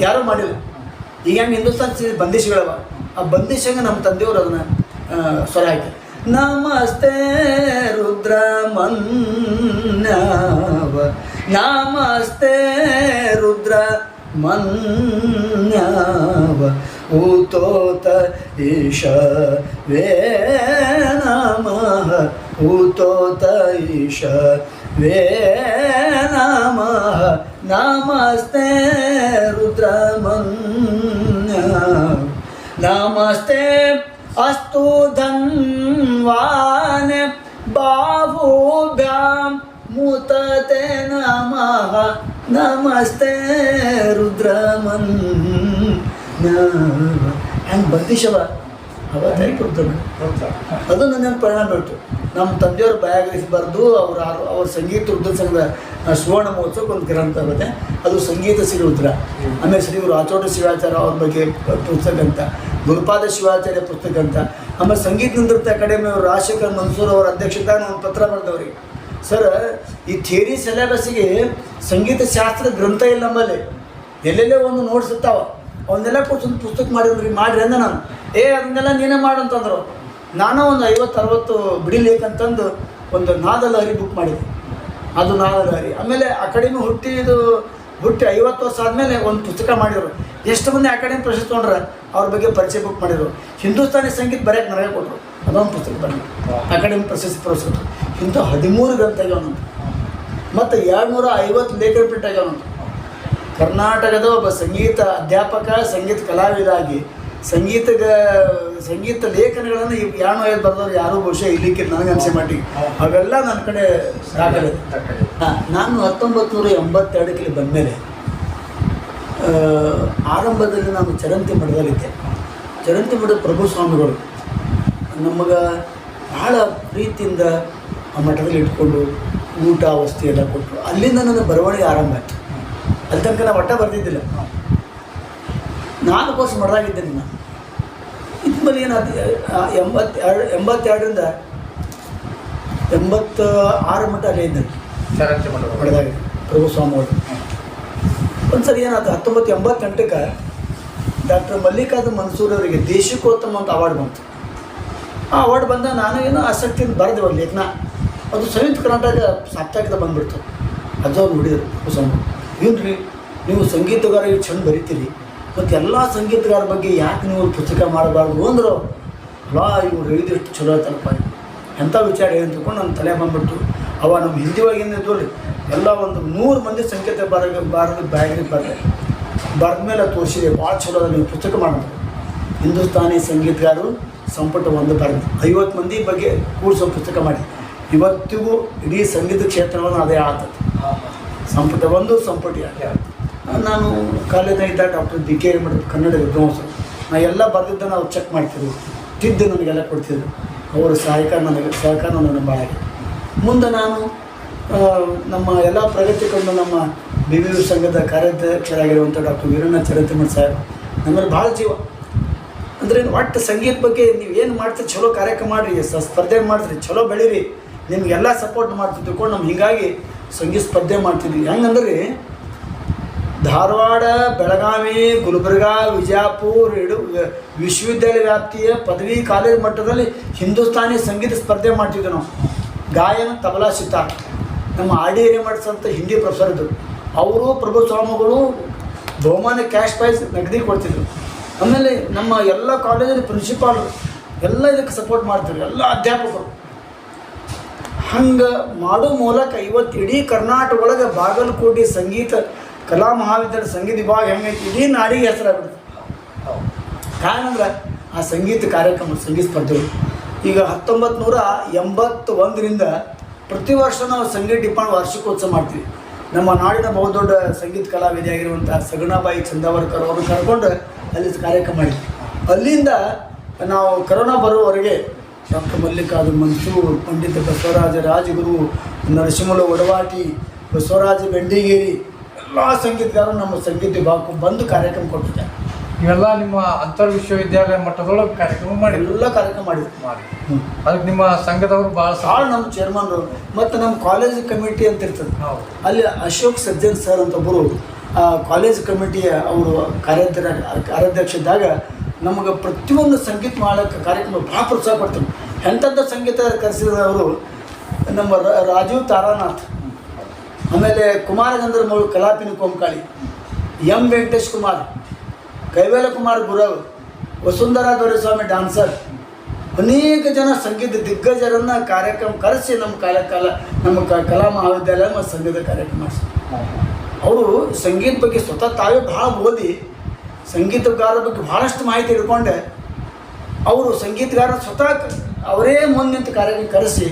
ಯಾರೂ ಮಾಡಿಲ್ಲ. ಈಗ ಹೆಂಗೆ ಹಿಂದೂಸ್ತಾನಿ ಸಂಗೀತ ಬಂದಿಶ್ಗಳವ ಆ ಬಂದಿಶಂಗ ನಮ್ಮ ತಂದೆಯವರು ಅದನ್ನ ಸ್ವರ ಹಾಕಿ. ನಮಸ್ತೆ ರುದ್ರ ಮನ್ಯಾವ ನಮಸ್ತೆ ರುದ್ರ ಮನ್ಯಾವ उतोत ईशवे नमः उतोत ईशवे नमः। नमस्ते रुद्रमन्य। नमस्ते अस्तु धन्वान् बाहुभ्यां मुतते नमः। नमस्ते रुद्रमन्। ಹಂಗೆ ಬಂದಿಶವ. ಅವ ಕೊಡ್ತಾನೆ ಅದು ನನ್ನ ಪರಿಣಾಮ ಬೀಳ್ತು ನಮ್ಮ ತಂದೆಯವ್ರ ಬಯೋಗ್ರಫಿ ಬರೆದು ಅವ್ರ ಅವ್ರ ಸಂಗೀತ ಉದ್ದ ಸಂಘದ ಸುವರ್ಣ ಮಹೋತ್ಸವಕ್ಕೆ ಒಂದು ಗ್ರಂಥ ಬರುತ್ತೆ ಅದು ಸಂಗೀತ ರುದ್ರ ಆಮೇಲೆ ಶ್ರೀ ಆಚೋಟ ಶಿವಾಚಾರ್ಯ ಅವ್ರ ಬಗ್ಗೆ ಪುಸ್ತಕ ಅಂತ ಗುರುಪಾದ ಶಿವಾಚಾರ್ಯ ಪುಸ್ತಕ ಅಂತ. ಆಮೇಲೆ ಸಂಗೀತ ನೃತ್ಯ ಅಕಾಡೆಮಿ ಅವರು ರಾಜಶೇಖರ್ ಮನ್ಸೂರ್ ಅವರ ಅಧ್ಯಕ್ಷತೆ ಒಂದು ಪತ್ರ ಬರೆದವ್ರಿಗೆ ಸರ್ ಈ ಥಿಯರಿ ಸಿಲೆಬಸ್ಸಿಗೆ ಸಂಗೀತ ಶಾಸ್ತ್ರ ಗ್ರಂಥ ಇಲ್ಲ ನಮ್ಮಲ್ಲಿ. ಎಲ್ಲೆಲ್ಲೇ ಒಂದು ನೋಡ್ಸುತ್ತಾವ ಅವನ್ನೆಲ್ಲ ಒಂದು ಪುಸ್ತಕ ಮಾಡಿದ್ರಿ, ಮಾಡ್ರಿ ಅಂದ ನಾನು. ಏ, ಅದನ್ನೆಲ್ಲ ನೀನೇ ಮಾಡು ಅಂತಂದ್ರು. ನಾನು ಒಂದು ಐವತ್ತು ಅರವತ್ತು ಬಿಡಿಲೇಕಂತಂದು ಒಂದು ನಾದಲಹರಿ ಬುಕ್ ಮಾಡಿದ್ದೆ ಅದು ನಾದಲಹರಿ ಆಮೇಲೆ ಅಕಾಡೆಮಿ ಹುಟ್ಟಿದು ಹುಟ್ಟಿ ಐವತ್ತು ವರ್ಷ ಆದಮೇಲೆ ಒಂದು ಪುಸ್ತಕ ಮಾಡಿದರು. ಎಷ್ಟು ಮಂದಿ ಅಕಾಡೆಮಿ ಪ್ರಶಸ್ತಿ ತೊಗೊಂಡ್ರೆ? ಅವ್ರ ಬಗ್ಗೆ ಪರಿಚಯ ಬುಕ್ ಮಾಡಿದರು. ಹಿಂದೂಸ್ತಾನಿ ಸಂಗೀತ ಬರೆಯಕ್ಕೆ ನನಗೆ ಕೊಟ್ಟರು ಅದೊಂದು ಪುಸ್ತಕ ಬನ್ನಿ ಅಕಾಡೆಮಿ ಪ್ರಶಸ್ತಿ ಪ್ರಶಸ್ತಿ ಇಂಥ ಹದಿಮೂರು ಗ್ರಂಥ ಆಗ್ಯಾವ ಮತ್ತು ಎರಡು ನೂರ ಐವತ್ತು ಲೇಖನ ಪ್ರಿಂಟ್ ಕರ್ನಾಟಕದ ಒಬ್ಬ ಸಂಗೀತ ಅಧ್ಯಾಪಕ, ಸಂಗೀತ ಕಲಾವಿದಾಗಿ ಸಂಗೀತಗ ಸಂಗೀತ ಲೇಖನಗಳನ್ನು ಯಾರು ಐದು ಬರೆದವ್ರು ಯಾರೂ ಬಹುಶಃ ಇಲ್ಲಿಕ್ಕೆ ನನಗೆ ಅನಿಸೆ ಮಾಡಿ. ಅವೆಲ್ಲ ನನ್ನ ಕಡೆ ದಾಖಲೆ. ಹಾಂ, ನಾನು ಹತ್ತೊಂಬತ್ತು ನೂರ ಎಂಬತ್ತೆರಡಕ್ಕೆ ಬಂದಮೇಲೆ ಆರಂಭದಲ್ಲಿ ನಾನು ಚರಂತಿ ಮಠದಲ್ಲಿದ್ದೆ. ಚರಂತಿ ಮಠದ ಪ್ರಭು ಸ್ವಾಮಿಗಳು ನಮಗೆ ಬಹಳ ಪ್ರೀತಿಯಿಂದ ಆ ಮಠದಲ್ಲಿ ಇಟ್ಕೊಂಡು ಊಟ, ವಸ್ತಿ ಎಲ್ಲ ಕೊಟ್ಟರು. ಅಲ್ಲಿಂದ ನನ್ನ ಬರವಣಿಗೆ ಆರಂಭ ಆಯಿತು. ಅಲ್ಲಿ ತನಕ ನಾವು ಒಟ್ಟ ಬರ್ತಿದ್ದಿಲ್ಲ. ನಾಲ್ಕು ವರ್ಷ ಮಾಡಿದಾಗಿದ್ದೆ ನಾನು. ಇದ್ಮೇಲೆ ಏನಾಯ್ತು ಎಂಬತ್ತೆರಡು ಎಂಬತ್ತೆರಡರಿಂದ ಎಂಬತ್ತ ಆರು ಮಟ್ಟ ಅಲ್ಲೇ ಇದ್ದೆ. ಮಾಡಿದಾಗ ಪ್ರಭು ಸ್ವಾಮಿ ಅವರು ಒಂದು ಒಂದ್ಸರಿ ಏನಾಯ್ತು ಹತ್ತೊಂಬತ್ತು ಎಂಬತ್ತೆಂಟಕ್ಕೆ ಡಾಕ್ಟರ್ ಮಲ್ಲಿಕಾರ್ಜುನ್ ಮನ್ಸೂರ್ ಅವರಿಗೆ ದೇಶಿಕೋತ್ತಮ ಅಂತ ಅವಾರ್ಡ್ ಬಂತು. ಆ ಅವಾರ್ಡ್ ಬಂದ ನಾನು ಏನೋ ಆಸಕ್ತಿಯಿಂದ ಬರೆದೆ ಒಂದು ಲೇಖನ. ಅದು ಸಂಯುಕ್ತ ಕರ್ನಾಟಕ ಸಾಪ್ತಾಹಿಕದ ಬಂದ್ಬಿಡ್ತು. ಅದು ಅವ್ರು ಪ್ರಭು ಸ್ವಾಮಿ ಏನ್ರಿ? ನೀವು ಸಂಗೀತಗಾರ ಇಷ್ಟು ಚಂದ ಬರಿತೀರಿ. ಮತ್ತು ಎಲ್ಲ ಸಂಗೀತಗಾರ ಬಗ್ಗೆ ಯಾಕೆ ನೀವು ಪುಸ್ತಕ ಮಾಡಬಾರ್ದು ಅಂದರು? ಲಾ, ಇವ್ರು ಹೇಳಿದಷ್ಟು ಚಲೋ ಆಯ್ತಲ್ಲಪ್ಪ ಎಂಥ ವಿಚಾರ ಏನು ತಿಳ್ಕೊಂಡು ನನ್ನ ತಲೆ ಬಂದ್ಬಿಟ್ಟು ಅವ ನಮ್ಮ ಹಿಂದಿ ಒಳಗೇನು ಇದ್ವಲ್ಲಿ ಎಲ್ಲ ಒಂದು ನೂರು ಮಂದಿ ಸಂಗೀತ ಬರ ಬಾರದ ಬ್ಯಾಗ್ರಿ ಬರ್ತಾರೆ ಬರೆದ. ಮೇಲೆ ತೋರಿಸಿದೆ, ಭಾಳ ಚಲೋ ನೀವು ಪುಸ್ತಕ ಮಾಡಿದ್ರು ಹಿಂದೂಸ್ತಾನಿ ಸಂಗೀತಗಾರರು ಸಂಪುಟ ಒಂದು ಬರೆದು. ಐವತ್ತು ಮಂದಿ ಬಗ್ಗೆ ಕೂಡಿಸೋ ಪುಸ್ತಕ ಮಾಡಿ. ಇವತ್ತಿಗೂ ಇಡೀ ಸಂಗೀತ ಕ್ಷೇತ್ರವನ್ನು ಅದೇ ಆಗ್ತದೆ ಸಂಪುಟ, ಒಂದು ಸಂಪುಟ ನಾನು ಕಾಲೇಜಾಗ ಇದ್ದ ಡಾಕ್ಟರ್ ಬಿ ಕೆ ಮಾಡಿದ್ರು ಕನ್ನಡ ವಿದ್ವಾಂಸರು. ನಾ ಎಲ್ಲ ಬರೆದಿದ್ದನ್ನು ಅವ್ರು ಚೆಕ್ ಮಾಡ್ತಿದ್ರು ತಿದ್ದು ನನಗೆಲ್ಲ ಕೊಡ್ತಿದ್ರು. ಅವರು ಸಹಾಯಕ ನನಗೆ ಸಹಕಾರ ನನಗೆ ಭಾಳ. ಮುಂದೆ ನಾನು ನಮ್ಮ ಎಲ್ಲ ಪ್ರಗತಿ ಕಂಡು ನಮ್ಮ ಬಿ ವಿ ಯು ಸಂಘದ ಕಾರ್ಯಾಧ್ಯಕ್ಷರಾಗಿರುವಂಥ ಡಾಕ್ಟರ್ ವೀರಣ್ಣ ಚರಂತಿಮಠ ಸಾಹೇಬ್, ನಮ್ಮಲ್ಲಿ ಭಾಳ ಜೀವ. ಅಂದರೆ ಒಟ್ಟು ಸಂಗೀತ ಬಗ್ಗೆ ನೀವು ಏನು ಮಾಡ್ತೀರಿ, ಚಲೋ ಕಾರ್ಯಕ್ರಮ ಮಾಡಿರಿ ಸ್ಪರ್ಧೆ ಮಾಡ್ತೀರಿ, ಚಲೋ ಬೆಳೀರಿ. ನಿಮಗೆಲ್ಲ ಸಪೋರ್ಟ್ ಮಾಡ್ತಿದ್ದು ತಿಳ್ಕೊಂಡು ನಮ್ಗೆ ಹೀಗಾಗಿ ಸಂಗೀತ ಸ್ಪರ್ಧೆ ಮಾಡ್ತಿದ್ವಿ. ಹೆಂಗಂದ್ರೆ ಧಾರವಾಡ, ಬೆಳಗಾವಿ, ಗುಲ್ಬರ್ಗಾ ವಿಜಯಪುರ ಇಡು, ವಿಶ್ವವಿದ್ಯಾಲಯ ವ್ಯಾಪ್ತಿಯ ಪದವಿ ಕಾಲೇಜ್ ಮಟ್ಟದಲ್ಲಿ ಹಿಂದೂಸ್ತಾನಿ ಸಂಗೀತ ಸ್ಪರ್ಧೆ ಮಾಡ್ತಿದ್ವಿ ನಾವು. ಗಾಯನ, ತಬಲಾ ಸಿತಾರ್ ನಮ್ಮ ಆರ್ ಡಿ ಅಂತ ಹಿಂದಿ ಪ್ರೊಫೆಸರ್ ಇದ್ದರು ಅವರು, ಪ್ರಭು ಸ್ವಾಮಿಗಳು ಬಹುಮಾನ ಕ್ಯಾಶ್ ಪ್ರೈಸ್ ನಗದಿ ಕೊಡ್ತಿದ್ರು. ಆಮೇಲೆ ನಮ್ಮ ಎಲ್ಲ ಕಾಲೇಜಲ್ಲಿ ಪ್ರಿನ್ಸಿಪಾಲ್ ಎಲ್ಲ ಇದಕ್ಕೆ ಸಪೋರ್ಟ್ ಮಾಡ್ತಿದ್ರು. ಎಲ್ಲ ಅಧ್ಯಾಪಕರು. ಹಂಗೆ ಮಾಡೋ ಮೂಲಕ ಇವತ್ತು ಇಡೀ ಕರ್ನಾಟಕ ಒಳಗೆ ಬಾಗಲಕೋಟೆ ಸಂಗೀತ, ಕಲಾ ಮಹಾವಿದ್ಯಾಲಯ ಸಂಗೀತ ವಿಭಾಗ ಹೆಂಗೈತಿ? ಇಡೀ ನಾಡಿಗೆ ಹೆಸರಾಗ್ಬಿಡುತ್ತೆ ಕಾರಣಂದ್ರೆ ಆ ಸಂಗೀತ ಕಾರ್ಯಕ್ರಮ, ಸಂಗೀತ ಸ್ಪರ್ಧೆಗಳು. ಈಗ ಹತ್ತೊಂಬತ್ತು ನೂರ ಎಂಬತ್ತು ಒಂದರಿಂದ ಪ್ರತಿ ವರ್ಷ ನಾವು ಸಂಗೀತ ಡಿಪಾರ್ಟ್ ವಾರ್ಷಿಕೋತ್ಸವ ಮಾಡ್ತೀವಿ. ನಮ್ಮ ನಾಡಿನ ಬಹುದೊಡ್ಡ ಸಂಗೀತ ಕಲಾವಿದೆ ಆಗಿರುವಂಥ ಸಗಣಾಬಾಯಿ ಚಂದಾವರ್ಕರ್ ಅವರು ಕರ್ಕೊಂಡು ಅಲ್ಲಿ ಕಾರ್ಯಕ್ರಮ ಮಾಡಿದ್ವಿ. ಅಲ್ಲಿಂದ ನಾವು ಕರೋನಾ ಬರೋವರೆಗೆ ಡಾಕ್ಟರ್ ಮಲ್ಲಿಕಾರ್ಜುನ ಮನ್ಸೂರ್ ಪಂಡಿತ ಬಸವರಾಜ ರಾಜಗುರು ನರಸಿಂಹಲ ಒಡವಾಟಿ ಬಸವರಾಜ ಬೆಂಡಿಗೇರಿ ಎಲ್ಲ ಸಂಗೀತಗಾರರು ನಮ್ಮ ಸಂಗೀತ ವಿಭಾಗಕ್ಕೆ ಬಂದು ಕಾರ್ಯಕ್ರಮ ಕೊಟ್ಟಿದ್ದಾರೆ. ಇವೆಲ್ಲ ನಿಮ್ಮ ಅಂತರ್ ವಿಶ್ವವಿದ್ಯಾಲಯ ಮಟ್ಟದೊಳಗೆ ಕಾರ್ಯಕ್ರಮ ಮಾಡಿ ಎಲ್ಲ ಕಾರ್ಯಕ್ರಮ ಮಾಡಿದ್ರು. ಮಾಡಿ. ಅದಕ್ಕೆ ನಿಮ್ಮ ಸಂಘದವರು ಭಾಳ ಭಾಳ ನಮ್ಮ ಚೇರ್ಮನ್ರು ಮತ್ತು ನಮ್ಮ ಕಾಲೇಜ್ ಕಮಿಟಿ ಅಂತ ಇರ್ತದೆ. ಅಲ್ಲಿ ಅಶೋಕ್ ಸಜ್ಜನ್ ಸರ್ ಅಂತ ಒಬ್ಬರು ಆ ಕಾಲೇಜ್ ಕಮಿಟಿಯ ಅವರು ಕಾರ್ಯಾಧ್ಯಕ್ಷ ಕಾರ್ಯಾಧ್ಯಕ್ಷ ಇದ್ದಾಗ ನಮಗೆ ಪ್ರತಿಯೊಂದು ಸಂಗೀತ ಮಾಡೋಕ್ಕೆ ಕಾರ್ಯಕ್ರಮ ಭಾಳ ಪ್ರೋತ್ಸಾಹ ಕೊಡ್ತಾರೆ. ಎಂಥದ್ದ ಸಂಗೀತ ಕರೆಸಿದವರು ನಮ್ಮ ರಾಜೀವ್ ತಾರಾನಾಥ್, ಆಮೇಲೆ ಕುಮಾರಗಂಧರ್ ಮಗಳು ಕಲಾಪಿನ ಕೊಂಕಾಳಿ, ಎಂ ವೆಂಕಟೇಶ್ ಕುಮಾರ್, ಕೈವೇಲ ಕುಮಾರ್ ಗುರವ್, ವಸುಂಧರಾ ದೊರೆಸ್ವಾಮಿ ಡಾನ್ಸರ್, ಅನೇಕ ಜನ ಸಂಗೀತ ದಿಗ್ಗಜರನ್ನ ಕಾರ್ಯಕ್ರಮ ಕರೆಸಿ ನಮ್ಮ ಕಾಲ ಕಾಲ ನಮ್ಮ ಕಲಾ ಮಹಾವಿದ್ಯಾಲಯ ಮತ್ತು ಸಂಗೀತ ಕಾರ್ಯಕ್ರಮ ಅವರು ಸಂಗೀತ ಬಗ್ಗೆ ಸ್ವತಃ ತಾವೇ ಭಾಳ ಓದಿ ಸಂಗೀತಗಾರರ ಬಗ್ಗೆ ಭಾಳಷ್ಟು ಮಾಹಿತಿ ಹಿಡ್ಕೊಂಡೆ. ಅವರು ಸಂಗೀತಗಾರ ಸ್ವತಃ ಅವರೇ ಮುಂದೆ ನಿಂತು ಕಾರ್ಯಕ್ರಮ ಕರೆಸಿ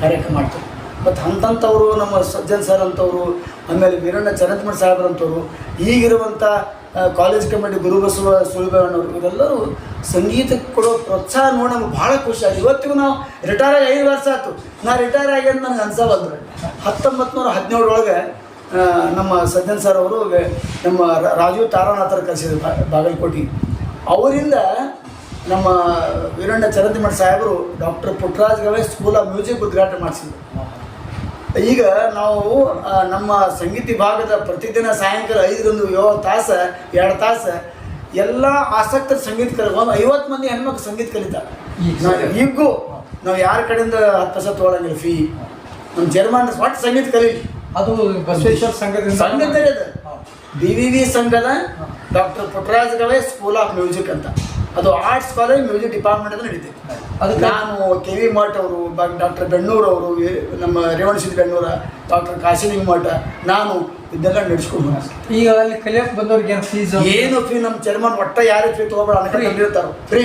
ಕಾರ್ಯಕ್ರಮ ಮಾಡ್ತಾರೆ. ಮತ್ತು ಅಂಥಂಥವ್ರು ನಮ್ಮ ಸಜ್ಜನ್ ಸರ್ ಅಂಥವ್ರು ಆಮೇಲೆ ವೀರಣ್ಣ ಚರಂತಮಠ ಸಾಹೇಬ್ರಂಥವ್ರು ಈಗಿರುವಂಥ ಕಾಲೇಜ್ ಕಮಿಟಿ ಗುರುಬಸವ ಸುಳಿಬೇವಣ್ಣವರು ಇವರೆಲ್ಲರೂ ಸಂಗೀತಕ್ಕೆ ಕೊಡೋ ಪ್ರೋತ್ಸಾಹ ನೋಡಿ ನಮ್ಗೆ ಭಾಳ ಖುಷಿ ಆಗಿ, ಇವತ್ತಿಗೂ ನಾವು ರಿಟೈರ್ ಆಗಿ ಐದು ವರ್ಷ ಆಯ್ತು. ನಾ ರಿಟೈರ್ ಆಗಿ ಅಂತ ನನಗೆ ಅಂದ್ರೆ ಹತ್ತೊಂಬತ್ತು ನೂರ ಹದಿನೇಳರೊಳಗೆ ನಮ್ಮ ಸಜ್ಜನ್ ಸರ್ ಅವರು ನಮ್ಮ ರಾಜೀವ್ ತಾರಾನಾಥರ ಕಲಿಸಿದ್ರು ಬಾಗಲಕೋಟೆ. ಅವರಿಂದ ನಮ್ಮ ವೀರಣ್ಣ ಚರಂತಿಮಠ ಸಾಹೇಬರು doctor Puttaraj Gavai school of music ಉದ್ಘಾಟನೆ ಮಾಡಿಸಿದ್ರು. ಈಗ ನಾವು ನಮ್ಮ ಸಂಗೀತ ವಿಭಾಗದ ಪ್ರತಿದಿನ ಸಾಯಂಕಾಲ ಐದರಿಂದ ಏಳು ತಾಸು ಎರಡು ತಾಸು ಎಲ್ಲ ಆಸಕ್ತ ಸಂಗೀತ ಕಲಿ ಒಂದು ಐವತ್ತು ಮಂದಿ ಹೆಣ್ಮಕ್ಳು ಸಂಗೀತ ಕಲಿತಾರೆ. ಈಗ ನಾವು ಈಗೂ ನಾವು ಯಾರ ಕಡೆಯಿಂದ ಹತ್ತು ಪೈಸೆ ತೊಗೊಳಂಗಿಲ್ಲ ಫೀ ನಮ್ಮ ಜರ್ಮನ್ ಒಟ್ಟು ಸಂಗೀತ ಕಲೀಲಿ. ಅದು ಬಸವೇಶ್ವರ ಸಂಘದಿಂದ ಸಂಘದಲ್ಲಿ ಅದು. ಬಿ ವಿ ವಿ ಸಂಘದ doctor Puttaraj Gavai school of music ಅಂತ. ಅದು ಆರ್ಟ್ಸ್ ಕಾಲೇಜ್ ಮ್ಯೂಸಿಕ್ ಡಿಪಾರ್ಟ್ಮೆಂಟ್ ಅಂತ ನಡೀತೈತೆ. ಅದಕ್ಕೆ ನಾನು ಕೆ ವಿ ಮಠ್ ಅವರು ಡಾಕ್ಟರ್ ಬೆಣ್ಣೂರು ಅವರು ನಮ್ಮ ರೇವಣ ಸಿದ್ಧ ಬೆಣ್ಣೂರ ಡಾಕ್ಟರ್ ಕಾಶಿಲಿಂಗ ಮಠ ನಾನು ಇದೆಲ್ಲ ನಡೆಸ್ಕೊಂಡು. ಈಗ ಅಲ್ಲಿ ಕಲಿಯಕ್ಕೆ ಬಂದವ್ರಿಗೆ ಏನು ಫೀಸ್ ಏನು ಫೀ ನಮ್ಮ ಚೇರ್ಮನ್ ಒಟ್ಟ ಯಾರು ಫೀ ತೊಗೊಬೇಡ ಅನ್ಕೊಂಡು ಫ್ರೀ